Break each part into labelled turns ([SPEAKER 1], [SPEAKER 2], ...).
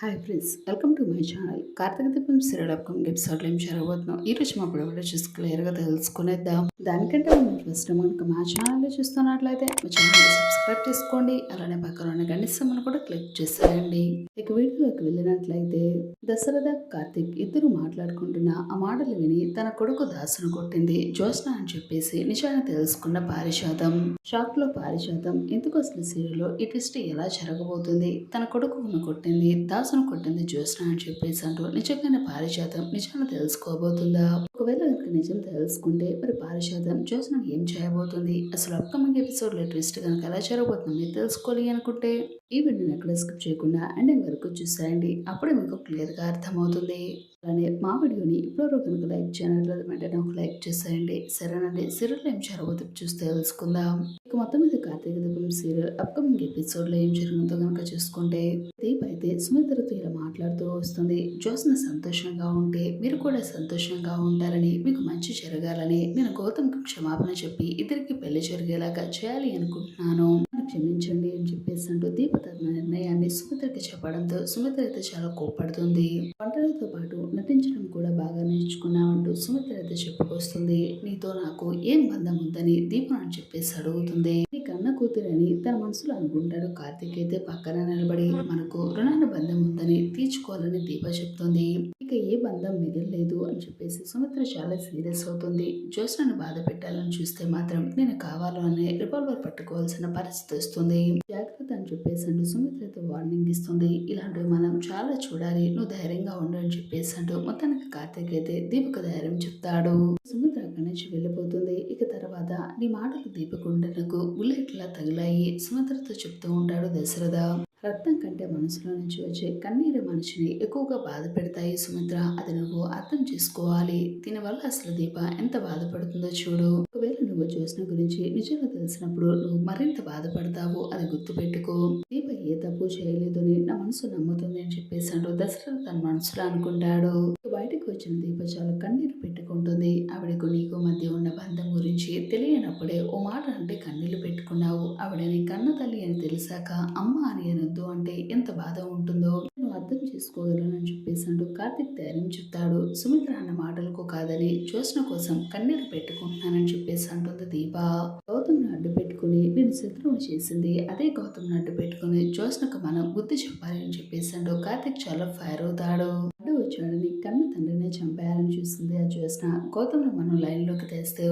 [SPEAKER 1] Hi friends welcome to my channel Karthika Deepam serial upcoming ఎపిసోడ్లో ఏం జరగబోతున్నాం? ఈ రోజు మా పొడవులో చూసి క్లియర్గా తెలుసుకునేద్దాం. దానికంటే మీరు ఫస్ట్ మనకు మా ఛానల్లో చూస్తున్నట్లయితే మా ఛానల్ సబ్స్క్రైబ్ చేసుకోండి. అలానే పక్కన ఉన్న గంట కూడా క్లిక్ చేసేయండి. ఇక వీడియోలోకి వెళ్ళినట్లయితే దశరథ కార్తీక్ ఇద్దరు మాట్లాడుకుంటున్న ఆ మాటలు విని తన కొడుకు దాసును కొట్టింది. జ్యోత్స్న అని చెప్పేసి నిజాన్ని తెలుసుకున్న పారిశాతం షాక్లో పారిశాతం ఎందుకు అసలు సీరియల్లో ఈ ట్విస్ట్ ఎలా జరగబోతుంది? తన కొడుకును కొట్టింది. దాసును కొట్టింది జ్యోత్స్న అని చెప్పేసి అంటూ నిజంగానే పారిశాతం నిజాన్ని తెలుసుకోబోతుందా? ఒకవేళ కనుక నిజం తెలుసుకుంటే మరి పారిశాతం చేసిన ఏం చేయబోతుంది? అసలు అప్కమింగ్ ఎపిసోడ్లో ట్విస్ట్ కనుక ఎలా జరగబోతుంది మీరు తెలుసుకోవాలి అనుకుంటే ఈ వీడియోని ఎక్కడ స్కిప్ చేయకుండా ఎండింగ్ వరకు చూసేయండి. అప్పుడే మీకు క్లియర్గా అర్థమవుతుంది. అలానే మా వీడియోని ఇప్పుడు కనుక లైక్ చేయనట్లయితే వెంటనే ఒక లైక్ చేసేయండి. సరేనండి సీరియల్ ఏం జరగబోతుంది చూస్తే తెలుసుకుందాం. ఇక మొత్తం మీద కార్తీక దీపం సీరియల్ అప్కమింగ్ ఎపిసోడ్లో ఏం జరిగిందో కనుక చూసుకుంటే దీప్ అయితే సుమిత్రతో ఇలా మాట్లాడుతూ వస్తుంది. జ్యోత్స్న సంతోషంగా ఉంటే మీరు కూడా సంతోషంగా పొందాలని మీకు మంచి జరగాలని నేను గౌతమ్కి క్షమాపణ చెప్పి ఇద్దరికి పెళ్ళి జరిగేలాగా చేయాలి అనుకుంటున్నాను. క్షమించండి అని చెప్పేసి అంటూ దీప తన నిర్ణయాన్ని సుమిత్రకి చెప్పడంతో సుమిత్ర అయితే చాలా కోప్పడుతుంది. వంటలతో పాటు నటించడం కూడా బాగా నేర్చుకున్నామంటూ సుమిత్ర అయితే చెప్పుకొస్తుంది. నీతో నాకు ఏం బంధం ఉందని దీపం అని చెప్పేసి అడుగుతుంది. నీ కన్న కూతురని తన మనసులో అనుకుంటాడు కార్తీక్ అయితే పక్కన నిలబడి మనకు రుణానుబంధం ఉందని తీర్చుకోవాలని దీప చెప్తుంది. ఇక ఏ బంధం మిగలలేదు అని చెప్పేసి సుమిత్ర చాలా సీరియస్ అవుతుంది. జ్యోత్స్నను బాధ పెట్టాలని చూస్తే మాత్రం నేను కావాలనే రివాల్వర్ పట్టుకోవాల్సిన పరిస్థితి వస్తుంది. జాగ్రత్త అని చెప్పేసి అంటూ సుమిత్రతో వార్నింగ్ ఇస్తుంది. ఇలాంటివి మనం చాలా చూడాలి. నువ్వు ధైర్యంగా ఉండు అని చెప్పేసి అంటూ మొత్తానికి కార్తీక్ అయితే దీపకు ధైర్యం చెప్తాడు. సుమిత్ర అక్కడి నుంచి వెళ్ళిపోతుంది. ఇక తర్వాత నీ మాటలు దీపకుండనకు బుల్లెట్లా తగిలాయి సుమిత్రతో చెప్తూ ఉంటాడు దశరథ. రక్తం కంటే మనసులో నుంచి వచ్చే కన్నీరు మనిషిని ఎక్కువగా బాధ పెడతాయి సుమిత్ర. అది నువ్వు అర్థం చేసుకోవాలి. దీనివల్ల అసలు దీప ఎంత బాధపడుతుందో చూడు. ఒకవేళ నువ్వు చూసిన గురించి నిజంగా తెలిసినప్పుడు నువ్వు మరింత బాధపడతావు. అది గుర్తుపెట్టుకో. దీప ఏ తప్పు చేయలేదు నా మనసు నమ్ముతుంది అని చెప్పేసాడు దశరథ తన మనసులో అనుకుంటాడు. వచ్చిన దీప కన్నీరు పెట్టుకుంటుంది. ఆవిడకు నీకు మధ్య ఉన్న బంధం గురించి తెలియనప్పుడే ఓ మాట అంటే కన్నీళ్ళు పెట్టుకున్నావు. ఆవిడని కన్న తల్లి అని తెలిసాక అమ్మ అని అనొద్దు అంటే ఎంత బాధ ఉంటుందో అర్థం చేసుకోగలనని చెప్పేసాడు కార్తిక్ ధైర్యం చెప్తాడు. సుమిత్ర అన్న మాటలకు కాదని జ్యోత్స్న కోసం కన్నీరు పెట్టుకుంటున్నానని చెప్పేసి అంటుంది దీప. గౌతమ్ను అడ్డు పెట్టుకుని నేను శత్రువుని చేసింది అదే గౌతమ్ను అడ్డు పెట్టుకుని జ్యోత్స్నకు మనం బుద్ధి చెప్పాలి అని చెప్పేసాడు కార్తిక్ చాలా ఫైర్ అవుతాడు. అడ్డు వచ్చాడని కన్న తండ్రినే చంపేయాలని చూసింది ఆ జ్యోత్స్న. గౌతమ్ను మనం లైన్లోకి తెస్తే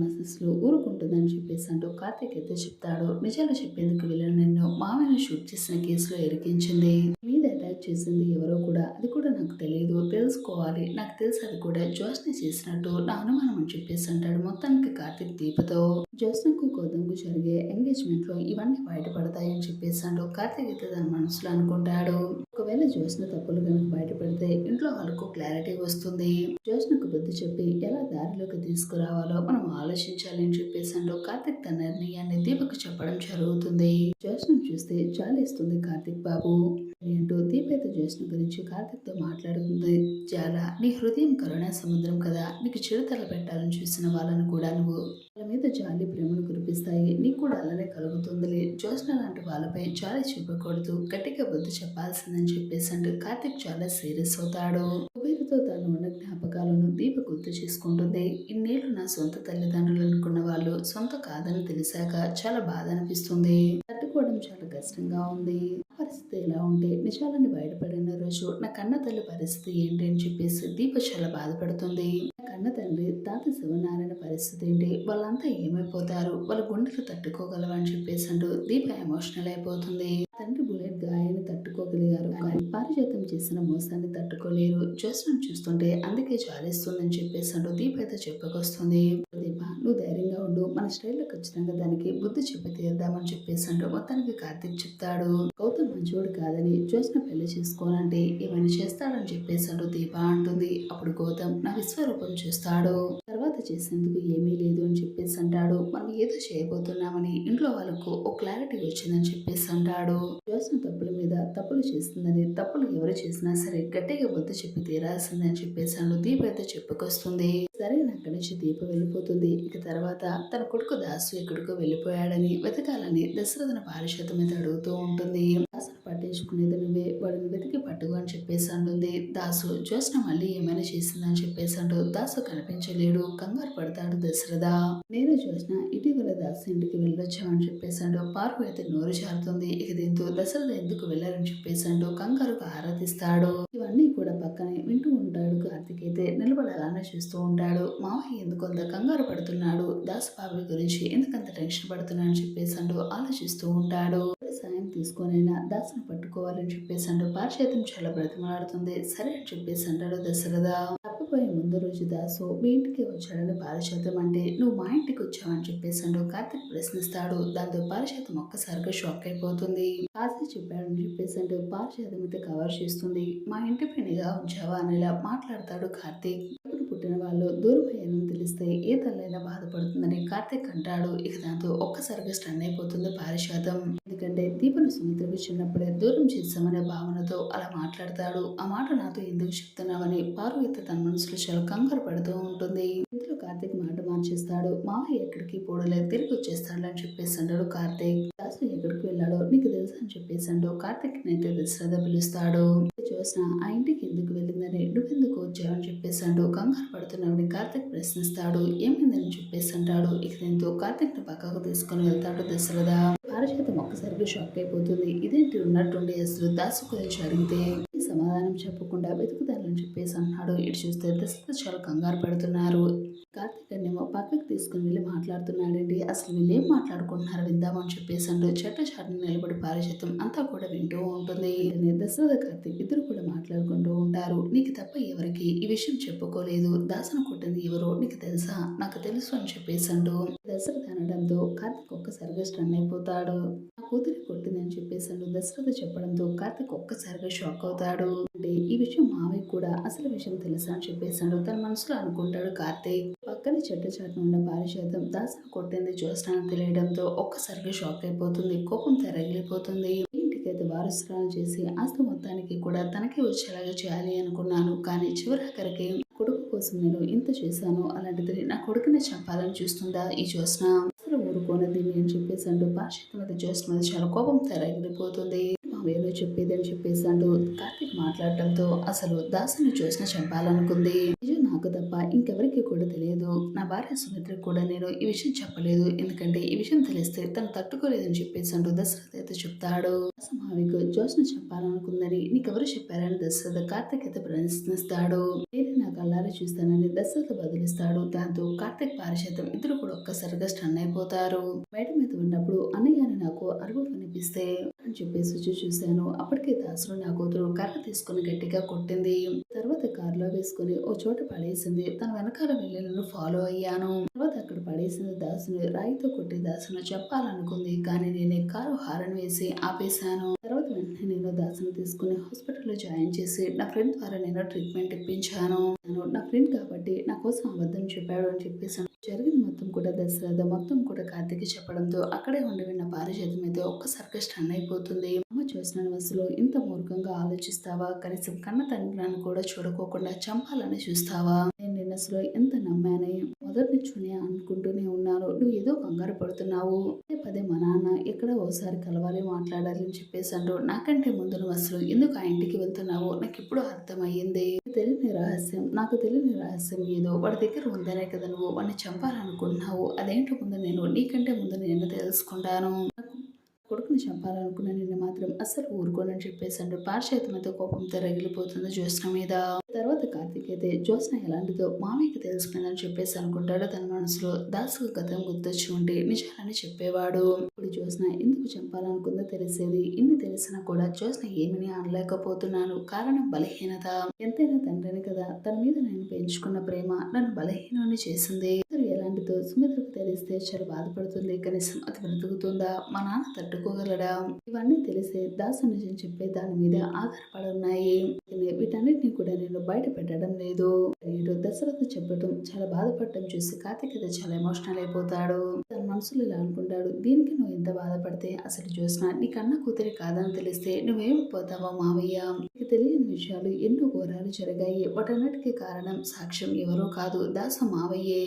[SPEAKER 1] మసస్లు ఊరుకుంటుందని చెప్పేసి అంటూ కార్తీక్ అయితే చెప్తాడు. నిజాలు చెప్పేందుకు వెళ్ళిన నిన్ను మామయ్య షూట్ చేసిన కేసులో ఇరికించింది మీద చేసింది ఎవరో కూడా అది కూడా నాకు తెలియదు తెలుసుకోవాలి. నాకు తెలుసు అది కూడా జ్యోత్స్న చేసినట్టు నా అనుమానం అని చెప్పేసి అంటాడు మొత్తానికి కార్తీక్ దీపతో. జ్యోత్స్నకు గౌతమ్కు జరిగే ఎంగేజ్మెంట్లో ఇవన్నీ బయటపడతాయని చెప్పేసి అంటూ కార్తీక్ అయితే తన మనసులో అనుకుంటాడు. ఒకవేళ జ్యోత్స్న తప్పులు కనుక బయటపడితే ఇంట్లో వాళ్ళకు క్లారిటీ వస్తుంది. జ్యోత్స్నకు బుద్ధి చెప్పి ఎలా దారిలోకి తీసుకురావాలో మనం ఆలోచించాలని చెప్పేసి అంటూ కార్తిక్ తన నిర్ణయాన్ని దీపకు చెప్పడం జరుగుతుంది. జ్యోత్స్నం చూస్తే జాలిస్తుంది కార్తిక్ బాబు. అని అంటూ దీప జ్యోత్స్న గురించి కార్తిక్తో మాట్లాడుతుంది. చాలా నీ హృదయం కరుణా సముద్రం కదా. నీకు చిరుతల పెట్టాలని చూసిన వాళ్ళను కూడా నువ్వు. వాళ్ళ మీద జాలి ప్రేమను కురిపిస్తాయి. నీకు కూడా అలానే కలుగుతుందిలే. జ్యోత్స్న లాంటి వాళ్ళపై జాలి చూపకూడదు. గట్టిగా బుద్ధి చెప్పాల్సిందని చెప్పేసి అంటే కార్తిక్ చాలా సీరియస్ అవుతాడు. కుబేరుతో తను ఉన్న జ్ఞాపకాలను దీప గుర్తు చేసుకుంటుంది. ఇన్నేళ్ళు నా సొంత తల్లిదండ్రులు అనుకున్న వాళ్ళు సొంత కాదని తెలిసాక చాలా బాధ అనిపిస్తుంది. తట్టుకోవడం చాలా కష్టంగా ఉంది. ఆ పరిస్థితి ఎలా ఉంటే నిజాలని బయటపడిన రోజు నా కన్న తల్లి పరిస్థితి ఏంటి అని చెప్పేసి దీప చాలా బాధపడుతుంది. నా కన్న తండ్రి తాత శివనారాయణ పరిస్థితి ఏంటి? వాళ్ళంతా ఏమైపోతారు? వాళ్ళ గుండెలు తట్టుకోగలవా అని చెప్పేసి అంటూ దీప ఎమోషనల్ అయిపోతుంది. గారు కానీ పారిజాతం చేసిన మోసాన్ని తట్టుకోలేరు. జ్యోత్స్నం చూస్తుంటే అందుకే జాలిస్తుందని చెప్పేసి అంటూ దీప అయితే చెప్పుకొస్తుంది. దీప నువ్వు ధైర్యంగా ఉండు మన స్టైల్లో ఖచ్చితంగా దానికి బుద్ధి చెప్పి తీరుదామని చెప్పేసి అంటూ మొత్తానికి కార్తీక్ చెప్తాడు. గౌతమ్ మంచోడు కాదని జ్యోత్స్న పెళ్ళి చేసుకోనంటే ఏమైనా చేస్తాడని చెప్పేసి అంటూ దీప అంటుంది. అప్పుడు గౌతమ్ నా విశ్వరూపం చేస్తాడు. తర్వాత చేసేందుకు ఏమీ లేదు అని చెప్పేసి అంటాడు. మనం ఏదో చేయబోతున్నామని ఇంట్లో వాళ్ళకు ఒక క్లారిటీ వచ్చిందని చెప్పేసి అంటాడు. జ్యోత్స్న తప్పుల మీద తప్పులు చేస్తుందని తప్పులు ఎవరు చేసినా సరే గట్టిగా బుద్ధి చెప్పి తీరాల్సిందని చెప్పేసాను దీప అయితే చెప్పుకొస్తుంది. సరే అక్కడి నుంచి దీప వెళ్ళిపోతుంది. ఇక తర్వాత తన కొడుకు దాసు ఎక్కడికో వెళ్ళిపోయాడని వెతకాలని దశరథన పారిషత్తు మీద అడుగుతూ ఉంటుంది. పట్టించుకునేది నువ్వే వాడిని వెతికి పట్టుకు చెప్పేసి అంటుంది దాసు జ్యోత్స్న మళ్ళీ ఏమైనా చేసిందని చెప్పేసి అంటూ దాసు కనిపించలేడు. కంగారు పడతాడు దశరథ. నేను జ్యోత్స్న ఇటీవల దాసు ఇంటికి వెళ్ళొచ్చామని చెప్పేసాడు పార్కు అయితే నోరు జారుతుంది. ఇక దీంతో దశరథ ఎందుకు వెళ్ళారని చెప్పేసాడు కంగారుకు ఆరాధిస్తాడు. ఇవన్నీ కూడా పక్కనే వింటూ ఉంటాడు కార్తిక్ అయితే. నిలబడాలనే చూస్తూ ఉంటాడు. మావయ్య ఎందుకు అంత కంగారు పడుతున్నాడు? దాసు బాబు గురించి ఎందుకంత టెన్షన్ పడుతున్నాడని అంటూ ఆలోచిస్తూ ఉంటాడు. సాయం తీసుకొనైనా దాసును పట్టుకోవాలని చెప్పేసాడు పారిచేతం చాలా బ్రతిమలాడుతుంది. సరే అని చెప్పేసి అంటాడు దశరథ. తప్పిపోయే ముందు రోజు దాసు మీ ఇంటికి వచ్చాడని పారిచేతం అంటే నువ్వు మా ఇంటికి వచ్చావని చెప్పేసాడు కార్తిక్ ప్రశ్నిస్తాడు. దాంతో పారిచేతం ఒక్కసారిగా షాక్ అయిపోతుంది. కాశీ చెప్పాడని చెప్పేసి అంటూ పారిచేతం అయితే కవర్ చేస్తుంది. మా ఇంటి పైనగా ఉంచావా అనేలా మాట్లాడతాడు కార్తీక్. పుట్టిన వాళ్ళు దూరమయ్యారని తెలిస్తే ఏ తల్లైనా బాధపడుతుందని కార్తీక్ అంటాడు. ఇక దాంతో ఒక్కసారిగా స్టన్ అయిపోతుంది పారిశాతం ఎందుకంటే దీపను సుమిత్రకు చిన్నప్పుడే దూరం చేశామనే భావనతో అలా మాట్లాడతాడు. ఆ మాట నాతో ఎందుకు చెప్తున్నావని పార్వతి తన మనసులో చాలా కంగారు పడుతూ ఉంటుంది. ఇందులో కార్తీక్ మాట మార్చేస్తాడు. మావయ్య ఎక్కడికి పోడలేదు తిరిగి వచ్చేస్తాడు అని చెప్పేసి అంటాడు కార్తీక్. దాసు ఎక్కడికి వెళ్ళాడో నీకు తెలుసు అని చెప్పేసాడు కార్తీక్ నైతే దశరథ పిలుస్తాడు. చూసిన ఆ ఇంటికి ఎందుకు వచ్చావని చెప్పేసి అంటూ కంగారు పడుతున్నాడని కార్తీక్ ప్రశ్నిస్తాడు. ఏమైందని చెప్పేసి అంటాడు. ఇక దీంతో కార్తీక్ని పక్కకు తీసుకుని వెళ్తాడు దశరథ. పారిచేతం ఒక్కసారిగా షాక్ అయిపోతుంది. ఇదేంటి ఉన్నట్టుండి అసలు దాసు జరిగితే అడిగితే? సమాధానం చెప్పకుండా వెతుకుతానని చెప్పేసి అన్నాడు ఇటు చూస్తే దశరథ చాలా కంగారు పడుతున్నారు. కార్తీక్ అన్నేమో పక్కకు తీసుకుని వెళ్ళి మాట్లాడుతున్నాడండి. అసలు వీళ్ళు ఏం మాట్లాడుకుంటున్నారు విందామని చెప్పేసి అంటూ చెట్ట చాటుని నిలబడి పారిచేతం అంతా కూడా వింటూ ఉంటుంది. దశరథ కార్తీక్ ఇద్దరు కూడా మాట్లాడుకుంటూ ఉంటారు. నీకు తప్ప ఎవరికి ఈ విషయం చెప్పుకోలేదు. దాసన కొట్టింది ఎవరో నీకు తెలుసా? నాకు తెలుసు అని చెప్పేసి అంటూ దశరథ అనడంతో కార్తీక్ ఒక్కసారిగా స్టన్ అయిపోతాడు. నా కూతురి కొట్టిందని చెప్పేసాడు దశరథ చెప్పడంతో కార్తీక్ ఒక్కసారిగా షాక్ అవుతాడు. అంటే ఈ విషయం మావయ్య కూడా అసలు విషయం తెలుసా అని చెప్పేసాడు తన మనసులో అనుకుంటాడు కార్తీక్. పక్కన చెట్టు చాటున ఉన్న పారిశాతం దాసన కొట్టింది చూస్తానని తెలియడంతో ఒక్కసారిగా షాక్ అయిపోతుంది. కోపం తెరగిలిపోతుంది. ఇంటికైతే వారసురాలు చేసి ఆస్తి మొత్తానికి కూడా తనకి వచ్చేలాగా చేయాలి అనుకున్నాను. కానీ చివరాఖరికి కొడుకు కోసం నేను ఇంత చేశాను అలాంటిది నా కొడుకుని చంపాలని చూస్తుందా ఈ జ్యోత్స్న? అసలు ఊరుకోని దీన్ని అని చెప్పేసి అంటూ పారిశాతం మీద జ్యోత్స్న చాలా కోపం తెరగిలిపోతుంది. మావేలో చెప్పేదని చెప్పేసి అంటూ కార్తీక్ మాట్లాడటంతో అసలు దాసుని చూసిన చంపాలనుకుంది. నిజం నాకు తప్ప ఇంకెవరికి కూడా తెలియదు. నా భార్య సుమిత్రకు కూడా నేను ఈ విషయం చెప్పలేదు. ఎందుకంటే ఈ విషయం తెలిస్తే తను తట్టుకోలేదని చెప్పేసి అంటూ దశరథ అయితే చెప్తాడు. మావికు జోష్ను చెప్పాలనుకుందని నీకెవరు చెప్పారని దశరథ కార్తీక్ అయితే ప్రశ్నిస్తాడు. నేను నా కళ్ళారా చూస్తానని దశరథ బదిలిస్తాడు. దాంతో కార్తీక్ పారిశాతం ఇద్దరు కూడా ఒక్కసారిగా స్టన్ అయిపోతారు. బయట మీద ఉన్నప్పుడు అన్నయ్య అని నాకు అరువు కనిపిస్తే అని చెప్పేసి చూసి చూశాను. అప్పటికే దాసుడు నా కూతురు కర్ర తీసుకుని గట్టిగా కొట్టింది. తర్వాత కారులో వేసుకుని ఓ చోట పడేసింది. తన వెనకాల వెళ్ళి ఫాలో అయ్యాను. తర్వాత అక్కడ పడేసింది దాసుని. రాయితో కొట్టి దాసును చెప్పాలనుకుంది. కానీ నేను కారు హారన్ వేసి ఆపేశాను. తర్వాత వెంటనే నేను దాసును తీసుకుని హాస్పిటల్లో జాయిన్ చేసి నా ఫ్రెండ్ ద్వారా నేను ట్రీట్మెంట్ ఇప్పించాను. నేను నా ఫ్రెండ్ కాబట్టి నా కోసం అబద్ధం చెప్పాడు అని చెప్పేసాను జరిగింది మొత్తం కూడా దశరథ మొత్తం కూడా కార్తీక్ చెప్పడంతో అక్కడే ఉండి విన్న పారిజాతం అయితే ఒక్కసారిగా స్టన్ అయిపోతుంది. చూసిన వయసులో ఇంత మూర్ఖంగా ఆలోచిస్తావా? కనీసం కన్న తండ్రిని కూడా చూడకోకుండా చంపాలని చూస్తావా? నేను నిన్న అసలు ఎంత నమ్మానే? మొదటి నుంచునే అనుకుంటూనే ఉన్నాను. నువ్వు ఏదో కంగారు పడుతున్నావు. పదే పదే మా నాన్న ఎక్కడ ఓసారి కలవాలి మాట్లాడాలి అని చెప్పేసి నాకంటే ముందు నువ్వు అసలు ఎందుకు ఆ ఇంటికి వెళ్తున్నావు నాకు ఇప్పుడు అర్థమయ్యింది. తెలియని రహస్యం నాకు తెలియని రహస్యం ఏదో వాడి దగ్గర ఉందనే కదా నువ్వు. వాడిని చంపాలనుకుంటున్నావు. అదేంటో ముందు నేను నీకంటే ముందు నేను తెలుసుకుంటాను. కొడుకుని చంపాలనుకున్న నిన్ను మాత్రం అస్సలు ఊరుకోనని చెప్పేసాడు పార్శ్వతమతో కోపంతో రగిలిపోతుంది జ్యోత్స్న మీద. తర్వాత కార్తీక్ అయితే జ్యోత్స్న ఎలాంటిదో మామయ్యకి తెలిసిపోయిందని చెప్పేసి అనుకుంటాడు. తన మనసులో దాసుకు గతం గుర్తొచ్చి ఉంటే నిజాలని చెప్పేవాడు. ఇప్పుడు జ్యోత్స్న ఎందుకు చంపాలనుకుందో తెలిసేది ఇన్ని తెలిసినా కూడా జ్యోత్స్న ఏమని అనలేకపోతున్నాను. కారణం బలహీనత. ఎంతైనా తండ్రిని కదా తన మీద నేను పెంచుకున్న ప్రేమ నన్ను బలహీనాన్ని చేసింది. అసలు సుమిత్రకు తెలిస్తే చాలా బాధపడుతుంది కనీసం అది బ్రతుకుతుందా మా నాన్న తట్టుకోగలడా? ఇవన్నీ తెలిసే దాసు నిజం చెప్పే దాని మీద ఆధారపడున్నాయి వీటన్నిటిని కూడా నేను బయట పెట్టడం లేదు. నేడు దశరథ చెప్పడం చాలా బాధపడటం చూసి కార్తీక్ అయితే చాలా ఎమోషనల్ అయిపోతాడు. తన మనసులో ఇలా అనుకుంటాడు దీనికి నువ్వు ఎంత బాధపడితే అసలు చూసినా నీ కన్న కూతురి కాదని తెలిస్తే నువ్వేమైపోతావో మావయ్య? తెలియని విషయాలు ఎన్నో ఘోరాలు జరిగాయి. వాటన్నిటికీ కారణం సాక్ష్యం ఎవరో కాదు. దాస మావయ్యే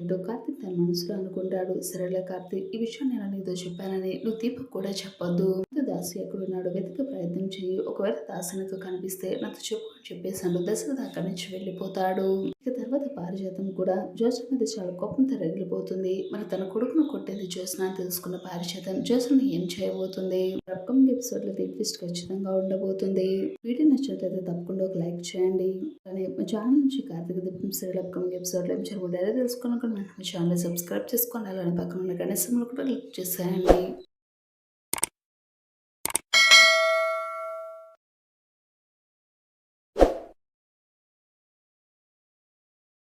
[SPEAKER 1] అంటూ కార్తీక్ తన మనసులో అనుకుంటాడు. సరేలే కార్తీక్ ఈ విషయం నేను నీతో చెప్పానని నువ్వు దీపక్ కూడా చెప్పొద్దు. దాసు ఎక్కడున్నాడు వెతికే ప్రయత్నం చేయి ఒకవేళ దాసు నీకు కనిపిస్తే నాతో చెప్పు అని చెప్పేసాడు దశరథ అక్కడి నుంచి వెళ్ళిపోతాడు. ఇక తర్వాత పారిజాతం కూడా. జోసన్ మీద చాలా కోపంతో రగిలిపోతుంది మరి తన కొడుకును కొట్టేది జోసన అని తెలుసుకున్న పారిజాతం జోసన్ ఏం చేయబోతుంది? ఎపిసోడ్లో ఎపిసోడ్ ఖచ్చితంగా ఉండబోతుంది. వీడియో నచ్చినట్లయితే తప్పకుండా ఒక లైక్ చేయండి. అలానే మా ఛానల్ నుంచి కార్తీక దీపం సీరియల్ అప్కమింగ్ ఎపిసోడ్లో ఏం జరుగుతుందో తెలుసుకోవాలనుకుంటే మా ఛానల్ సబ్స్క్రైబ్ చేసుకోండి. అలానే పక్కన ఉన్న గణేశంలో కూడా క్లిక్ చేసేయండి.